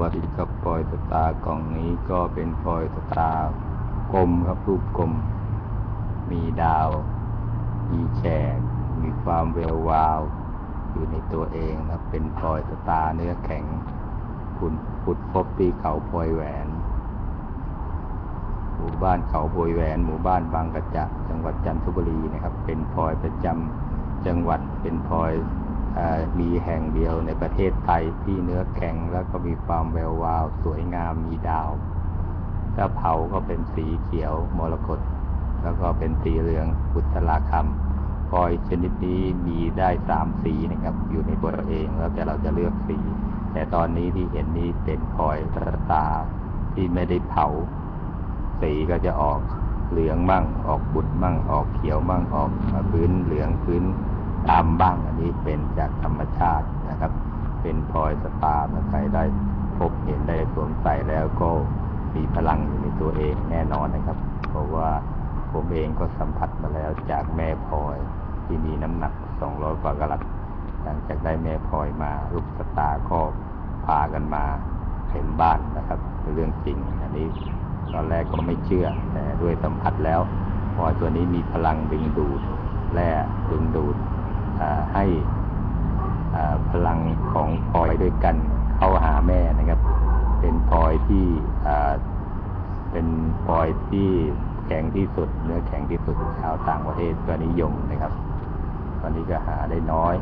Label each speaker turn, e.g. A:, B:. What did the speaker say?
A: วัสดีครับพลอยสตาร์กล่องนี้ก็เป็นพลอยสตาร์กลมครับรูปกลม มีดาว มีแฉกมีความแวววาว อยู่ในตัวเองครับ เป็นพลอยสตาร์เนื้อแข็งคุณขุดพบที่เขาพลอยแหวน หมู่บ้านเขาโพยแหวน หมู่บ้านบางกระจะจังหวัดจันทบุรีนะครับ เป็นพลอยประจำจังหวัดเป็นพลอย มีแห่งเดียวในประเทศไทยที่เนื้อแข็งแล้วก็มีความแวววาว สวยงามมีดาว ถ้าเผาก็เป็นสีเขียวมรกตแล้วก็เป็นสีเหลืองพุทธราคำพลอยชนิดนี้มีได้สามสีนะครับ อยู่ในตัวเองแล้วแต่เราจะเลือกสี แต่ตอนนี้ที่เห็นนี้เป็นพลอยตาร์ที่ไม่ได้เผา สีก็จะออกเหลืองมั่ง ออกบุดมั่ง ออกเขียวมั่งออกพื้นเหลืองพื้น ดำบ้างอันนี้เป็นจากธรรมชาตินะครับ เป็นพลอยสตาร์ถ้าใครได้พบเห็นได้สวมใส่แล้วก็มีพลังอยู่ในตัวเองแน่นอนนะครับ เพราะว่าผมเองก็สัมผัสมาแล้วจากแม่พลอยที่มีน้ำหนัก 200 กว่ากรัตหลังจากได้แม่พลอยมาลูกสตาร์ก็พากันมาเห็นบ้านนะครับเรื่องจริงอันนี้ตอนแรกก็ไม่เชื่อ แต่ด้วยสัมผัสแล้วพลอยตัวนี้มีพลังดึงดูดแร่ดึงดูด ให้พลังของพลอยด้วยกันเข้าหาแม่นะครับ เป็นพลอยที่เป็นพลอยที่แข็งที่สุดเนื้อแข็งที่สุดชาวต่างประเทศก็นิยมนะครับ ตอนนี้ก็หาได้น้อย